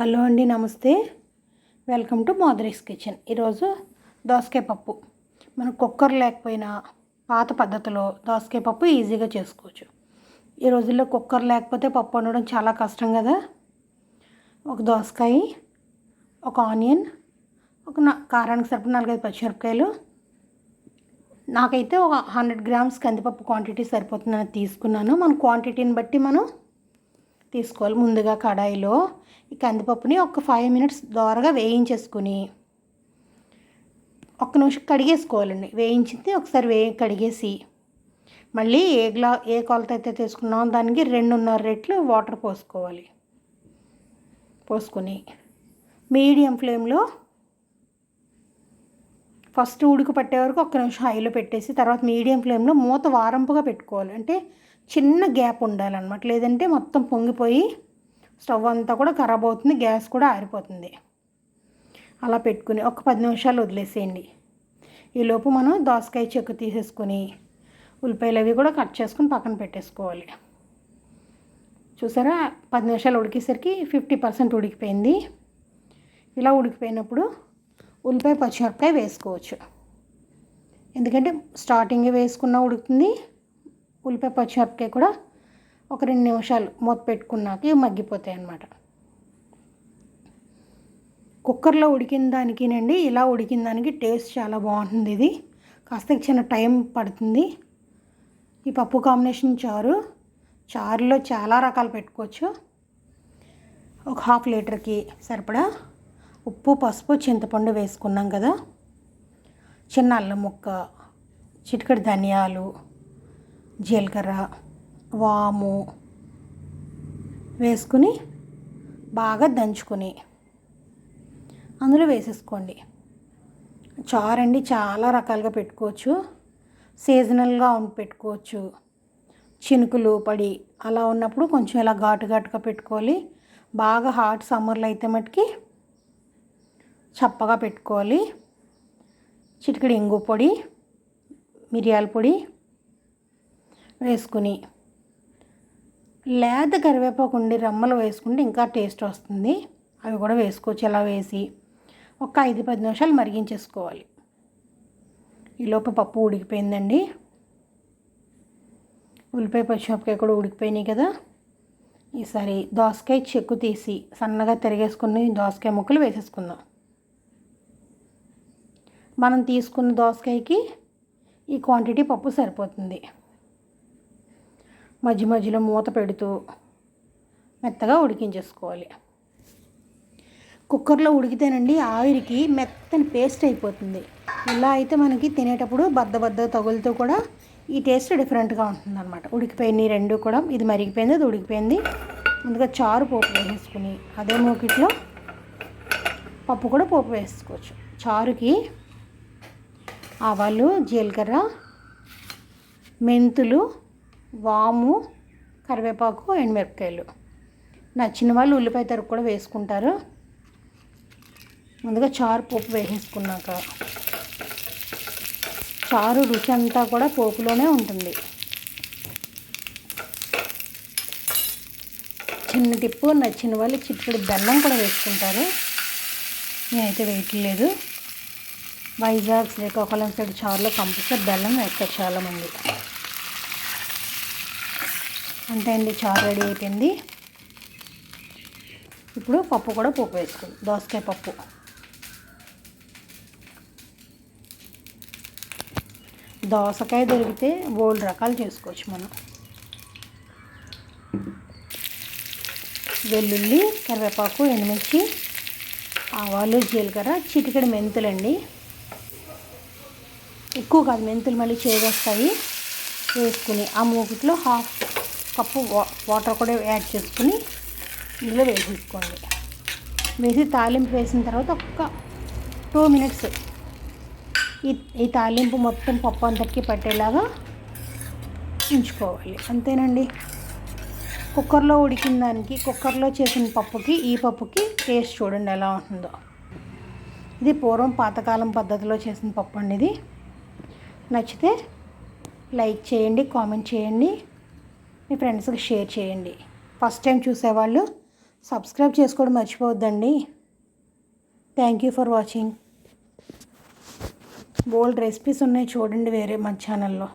Hello అండి నమస్తే. Welcome to mother's kitchen. ఈరోజు దోసకాయ పప్పు. మనం కుక్కర్ లేకపోయినా పాత పద్ధతిలో దోసకాయ పప్పు ఈజీగా చేసుకోవచ్చు. ఈ రోజుల్లో కుక్కర్ లేకపోతే పప్పు వండడం చాలా కష్టం కదా. ఒక దోసకాయ ఒక ఆనియన్ ఒక నా కారానికి సరిపడిన నాలుగైదు పచ్చిమిరపకాయలు. నాకైతే ఒక హండ్రెడ్ గ్రామ్స్ కందిపప్పు క్వాంటిటీ సరిపోతుందని తీసుకున్నాను. మన క్వాంటిటీని బట్టి మనం తీసుకోవాలి ముందుగా కడాయిలో ఈ కందిపప్పుని ఒక ఫైవ్ మినిట్స్ దోరగా వేయించేసుకుని ఒక్క నిమిషం కడిగేసుకోవాలండి. వేయించింది ఒకసారి వే కడిగేసి మళ్ళీ ఏ గ్లా ఏ కొలత అయితే తీసుకున్నామో దానికి రెండున్నర రెట్లు వాటర్ పోసుకోవాలి. పోసుకొని మీడియం ఫ్లేమ్లో ఫస్ట్ ఉడుకు పట్టే వరకు ఒక్క నిమిషం హైలో పెట్టేసి తర్వాత మీడియం ఫ్లేమ్లో మూత వారంపుగా పెట్టుకోవాలి. అంటే చిన్న గ్యాప్ ఉండాలన్నమాట. లేదంటే మొత్తం పొంగిపోయి స్టవ్ అంతా కూడా ఖరాబ్ అవుతుంది గ్యాస్ కూడా ఆరిపోతుంది. అలా పెట్టుకుని ఒక పది నిమిషాలు వదిలేసేయండి. ఈలోపు మనం దోసకాయ చెక్కు తీసేసుకొని ఉల్లిపాయలు అవి కూడా కట్ చేసుకుని పక్కన పెట్టేసుకోవాలి. చూసారా? పది నిమిషాలు ఉడికేసరికి ఫిఫ్టీ పర్సెంట్ ఉడికిపోయింది. ఇలా ఉడికిపోయినప్పుడు ఉల్లిపాయ పచ్చిమిరపకాయ వేసుకోవచ్చు. ఎందుకంటే స్టార్టింగ్ వేసుకున్న ఉడుకుతుంది ఉల్లిపాయ పచ్చిమిరపకాయ కూడా ఒక రెండు నిమిషాలు మూత పెట్టుకున్నాక ఇవి మగ్గిపోతాయి అన్నమాట. కుక్కర్లో ఉడికిన దానికినండి ఇలా ఉడికిన దానికి టేస్ట్ చాలా బాగుంటుంది ఇది. కాస్త చిన్న టైం పడుతుంది. ఈ పప్పు కాంబినేషన్ చారు చారులో చాలా రకాలు పెట్టుకోవచ్చు. ఒక హాఫ్ లీటర్కి సరిపడా ఉప్పు పసుపు చింతపండు వేసుకున్నాం కదా. చిన్న అల్లం ముక్క చిటికడి ధనియాలు జీలకర్ర వాము వేసుకుని బాగా దంచుకొని అందులో వేసేసుకోండి. చారు అండి చాలా రకాలుగా పెట్టుకోవచ్చు. సీజనల్గా ఉండి పెట్టుకోవచ్చు. చినుకులు పడి అలా ఉన్నప్పుడు కొంచెం ఇలా ఘాటు ఘాటుగా పెట్టుకోవాలి. బాగా హాట్ సమ్మర్లో అయితే మటుకి చప్పగా పెట్టుకోవాలి. చిటికడి ఇంగు పొడి మిరియాల పొడి వేసుకుని. లేత కరివేపాకు ఉండి రమ్మలు వేసుకుంటే ఇంకా టేస్ట్ వస్తుంది. అవి కూడా వేసుకోవచ్చు. ఇలా వేసి ఒక ఐదు పది నిమిషాలు మరిగించేసుకోవాలి. ఈలోపు పప్పు ఉడికిపోయిందండి. ఉల్లిపాయ పచ్చిమిరపకాయ కూడా ఉడికిపోయినాయి కదా. ఈసారి దోసకాయ చెక్కు తీసి సన్నగా తిరిగేసుకుని దోసకాయ ముక్కలు వేసేసుకుందాం. మనం తీసుకున్న దోసకాయకి ఈ క్వాంటిటీ పప్పు సరిపోతుంది. మధ్య మధ్యలో మూత పెడుతూ మెత్తగా ఉడికించేసుకోవాలి. కుక్కర్లో ఉడికితేనండి ఆవిరికి మెత్తని పేస్ట్ అయిపోతుంది. ఇలా అయితే మనకి తినేటప్పుడు బద్ద బద్ద తగులుతూ కూడా ఈ టేస్ట్ డిఫరెంట్గా ఉంటుంది అనమాట ఉడికిపోయింది రెండు కూడా ఇది మరిగిపోయింది అది ఉడికిపోయింది. ముందుగా చారు పోపు వేసేసుకుని అదే మూకిట్లో పప్పు కూడా పోపు వేసుకోవచ్చు. చారుకి ఆవాలు జీలకర్ర మెంతులు వాము కరివేపాకు ఎండుమిరపకాయలు. నచ్చిన వాళ్ళు ఉల్లిపాయ తరుగు కూడా వేసుకుంటారు. ముందుగా చారు పోపు వేసేసుకున్నాక. చారు రుచి అంతా కూడా పోపులోనే ఉంటుంది. చిన్న టిప్పు నచ్చిన వాళ్ళు చిట్టుకడి బెల్లం కూడా వేసుకుంటారు. నేనైతే వేయట్లేదు. వైజాగ్ శ్రీకాకుళం సైడ్ చారులో కంపల్సరీ బెల్లం వేస్తారు చాలామంది. అంతే అండి చారు రెడీ అయిపోయింది. ఇప్పుడు పప్పు కూడా పోపు వేసుకోండి దోసకాయ పప్పు. దోసకాయ దొరికితే బోల్డ్ రకాలు చేసుకోవచ్చు మనం. వెల్లుల్లి కరివేపాకు ఎండుమిర్చి ఆవాలు జీలకర్ర చిటికెడు మెంతులండి. ఎక్కువ కాదు మెంతులు మళ్ళీ చేదొస్తాయి. వేసుకుని ఆ మూకుట్లో హాఫ్ కప్పు వాటర్ కూడా యాడ్ చేసుకుని ఇందులో వేసేసుకోండి. వేసి తాలింపు వేసిన తర్వాత ఒక్క టూ మినిట్స్ ఈ ఈ తాలింపు మొత్తం పప్పు అంతటికి పట్టేలాగా ఉంచుకోవాలి. అంతేనండి? కుక్కర్లో ఉడికిన దానికి కుక్కర్లో చేసిన పప్పుకి ఈ పప్పుకి టేస్ట్ చూడండి ఎలా ఉంటుందో. ఇది పూర్వం పాతకాలం పద్ధతిలో చేసిన పప్పు అండి ఇది. నచ్చితే లైక్ చేయండి కామెంట్ చేయండి. మీ ఫ్రెండ్స్కి షేర్ చేయండి. ఫస్ట్ టైం చూసేవాళ్ళు సబ్స్క్రైబ్ చేసుకోవడం మర్చిపోవద్దండి. థ్యాంక్ యూ ఫర్ వాచింగ్ బోల్డ్ రెసిపీస్ ఉన్నాయి చూడండి వేరే మన ఛానల్లో.